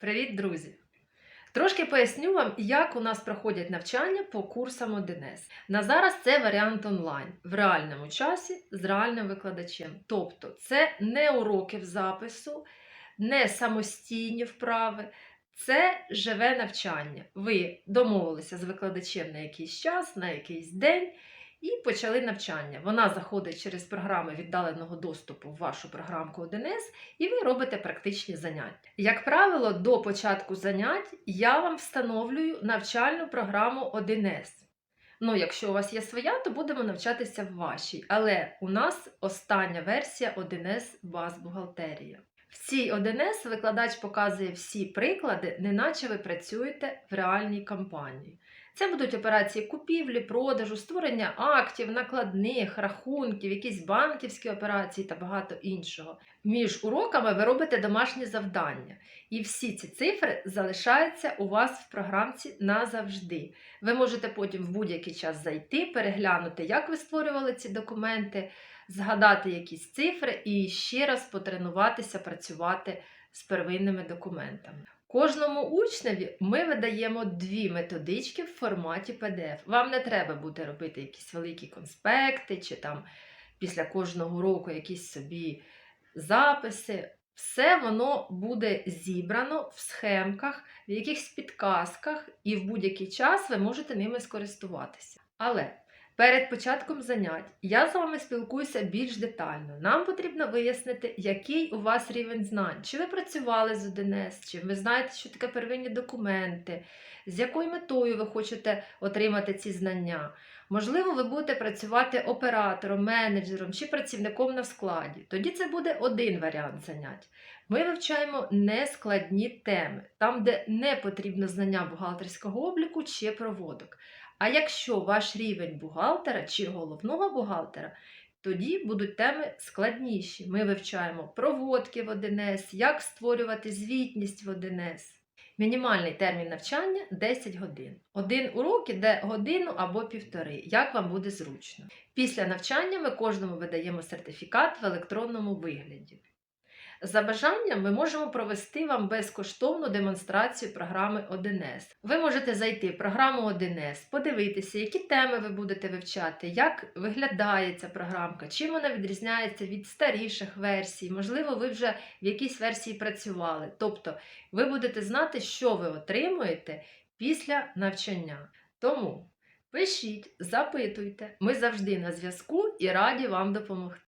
Привіт, друзі! Трошки поясню вам, як у нас проходять навчання по курсам 1С. На зараз це варіант онлайн в реальному часі з реальним викладачем. Тобто, це не уроки в запису, не самостійні вправи, це живе навчання. Ви домовилися з викладачем на якийсь час, на якийсь день. І почали навчання. Вона заходить через програми віддаленого доступу в вашу програмку 1С, і ви робите практичні заняття. Як правило, до початку занять я вам встановлюю навчальну програму 1С. Ну, якщо у вас є своя, то будемо навчатися в вашій. Але у нас остання версія 1С баз бухгалтерія. В цій 1С викладач показує всі приклади, неначе ви працюєте в реальній компанії. Це будуть операції купівлі, продажу, створення актів, накладних, рахунків, якісь банківські операції та багато іншого. Між уроками ви робите домашні завдання, і всі ці цифри залишаються у вас в програмці назавжди. Ви можете потім в будь-який час зайти, переглянути, як ви створювали ці документи, згадати якісь цифри і ще раз потренуватися працювати з первинними документами. Кожному учневі ми видаємо дві методички в форматі PDF. Вам не треба буде робити якісь великі конспекти, чи там після кожного року якісь собі записи. Все воно буде зібрано в схемках, в якихось підказках, і в будь-який час ви можете ними скористуватися. Але перед початком занять я з вами спілкуюся більш детально. Нам потрібно вияснити, який у вас рівень знань. Чи ви працювали з 1С, чи ви знаєте, що таке первинні документи, з якою метою ви хочете отримати ці знання. Можливо, ви будете працювати оператором, менеджером чи працівником на складі. Тоді це буде один варіант занять. Ми вивчаємо нескладні теми, там, де не потрібно знання бухгалтерського обліку чи проводок. А якщо ваш рівень бухгалтера чи головного бухгалтера, тоді будуть теми складніші. Ми вивчаємо проводки в 1С, як створювати звітність в 1С. Мінімальний термін навчання 10 годин. Один урок іде годину або півтори, як вам буде зручно. Після навчання ми кожному видаємо сертифікат в електронному вигляді. За бажанням ми можемо провести вам безкоштовну демонстрацію програми 1С. Ви можете зайти в програму 1С, подивитися, які теми ви будете вивчати, як виглядає ця програмка, чим вона відрізняється від старіших версій. Можливо, ви вже в якійсь версії працювали. Тобто ви будете знати, що ви отримуєте після навчання. Тому пишіть, запитуйте, ми завжди на зв'язку і раді вам допомогти.